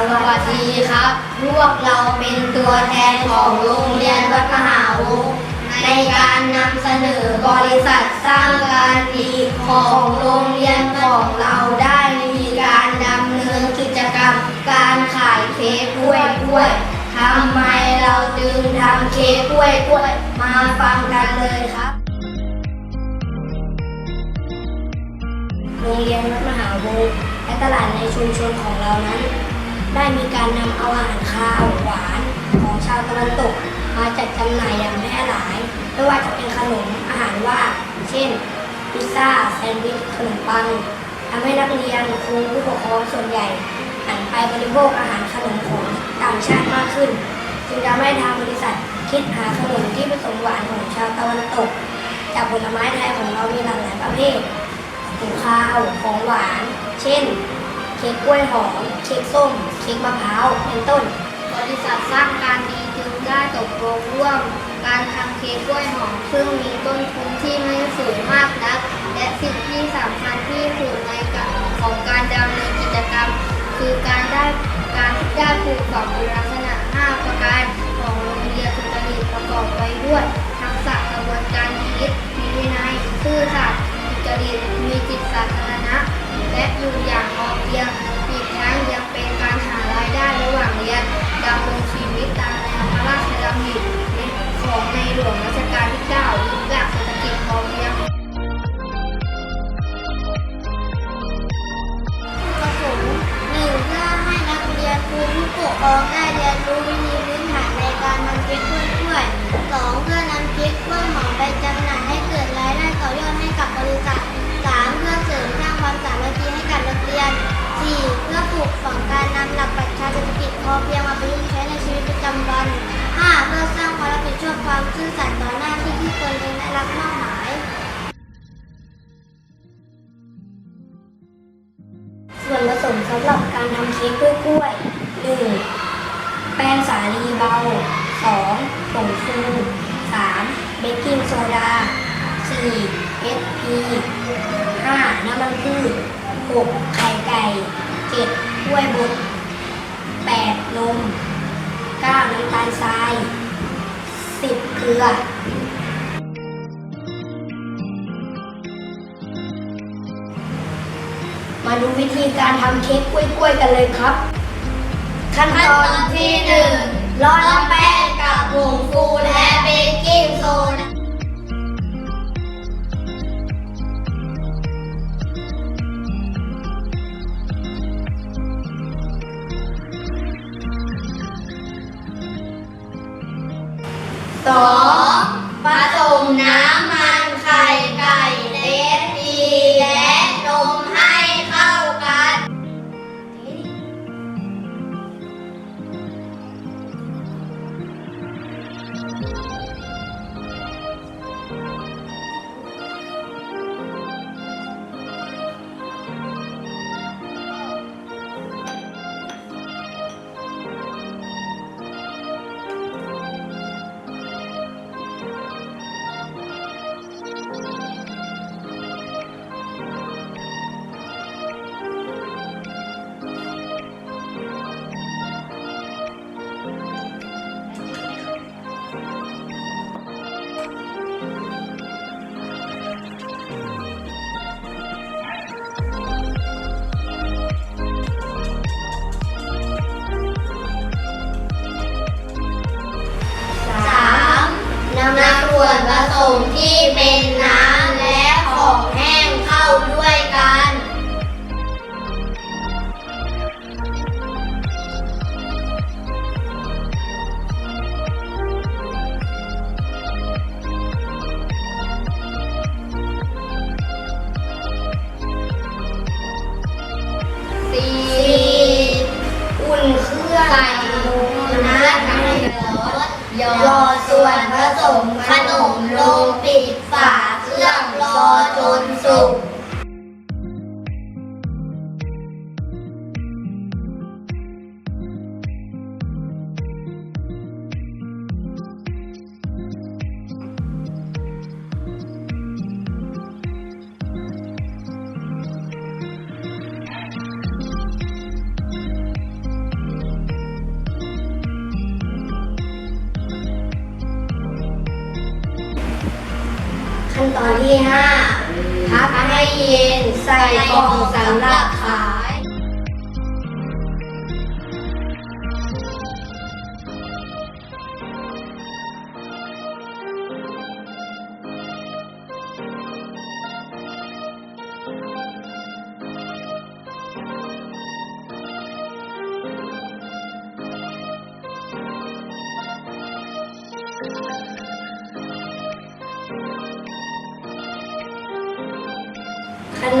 สวัสดีครับ พวกเราเป็นตัวแทนของโรงเรียนวัดมหาวงศ์ในการนำเสนอบริษัทสร้างการดีของโรงเรียนของเราได้มีการดำเนินกิจกรรม การขายเค้กกล้วยกล้วยทำไมเราจึงทำเค้กกล้วยกล้วยมาฟังกันเลยครับโรงเรียนวัดมหาวงศ์และตลาดในชุมชนของเรานั้น ได้มีการนำเอาอาหารคาวหวานของชาวตะวันตก มาจัดจำหน่ายอย่างแพร่หลายไม่ว่าจะเป็นขนมอาหารว่างเช่น พิซซ่าแซนด์วิชขนมปังทำให้นักเรียนครูผู้ปกครองส่วนใหญ่หันไปบริโภคอาหารขนมของต่างชาติมากขึ้น จึงทำให้ทางบริษัทคิดหาขนมที่ผสมหวานของชาวตะวันตก จากผลไม้ไทยของเรามีหลากหลายประเภทของข้าวของหวาน เช่น เค้กกล้วยหอมเค้กส้ม เค้กมะพร้าวเป็นต้น บริษัทสร้างการดีจึงได้ตกลงร่วม การทำเค้กกล้วยหอมซึ่งมีต้นทุนที่ไม่สูงมากนัก และสิ่งที่สำคัญที่สุดในกของการดำเนินกิจกรรม คือการได้การได้ปลูกฝังลักษณะ 5 ประการของโรงเรียนสุจริตประกอบไปด้วยทักษะกระบวนการคิดมีวินัยซื่อสัตย์สุจริตมีจิต ลวงรัชกาลที่9ยุคหลักเศรษฐกิจพอเพียงประสงค์หนึ่งเพื่อให้นักเรียนครูผู้ปกครองได้เรียนรู้วิธีพื้นฐานในการทำเค้กกล้วยกล้วยสองเพื่อ ซื่อสัตย์ต่อหน้าที่ที่ตนเองได้รับมอบหมาย ส่วนผสมสำหรับการทำเค้กกล้วยหนึ่งแป้งสาลีเบาสองผงฟูสามเบกกิ้งโซดาสี่เอสพีห้าน้ำมันพืชหกไข่ไก่เจ็ดกล้วยบดแปดนมเก้าน้ำตาลทราย สิบเกลือมาดูวิธีการทำเค้กกล้วยๆกันเลยครับ ขั้นตอนที่หนึ่งร่อนแป้งกับผงฟูและ ส มที่เป็นน้ำและของแห้งเข้าด้วยกัน สี่ หยอดส่วนผสมขนมลงปิดฝา ขั้นตอนที่ห้าพักให้เย็นใส่กล่องสำหรับขาย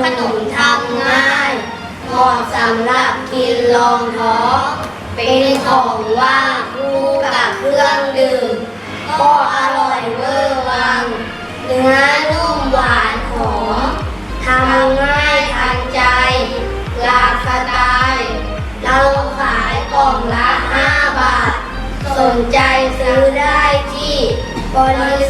ขนมทำง่ายเหมาะสำหรับกินรองท้องเป็นของว่างคู่กับเครื่องดื่มก็อร่อยเวอร์วัง เนื้อนุ่มหวานหอมทำง่ายทันใจ หลากสไตล์เราขายกล่องละ 5 บาท สนใจซื้อได้ที่บริษั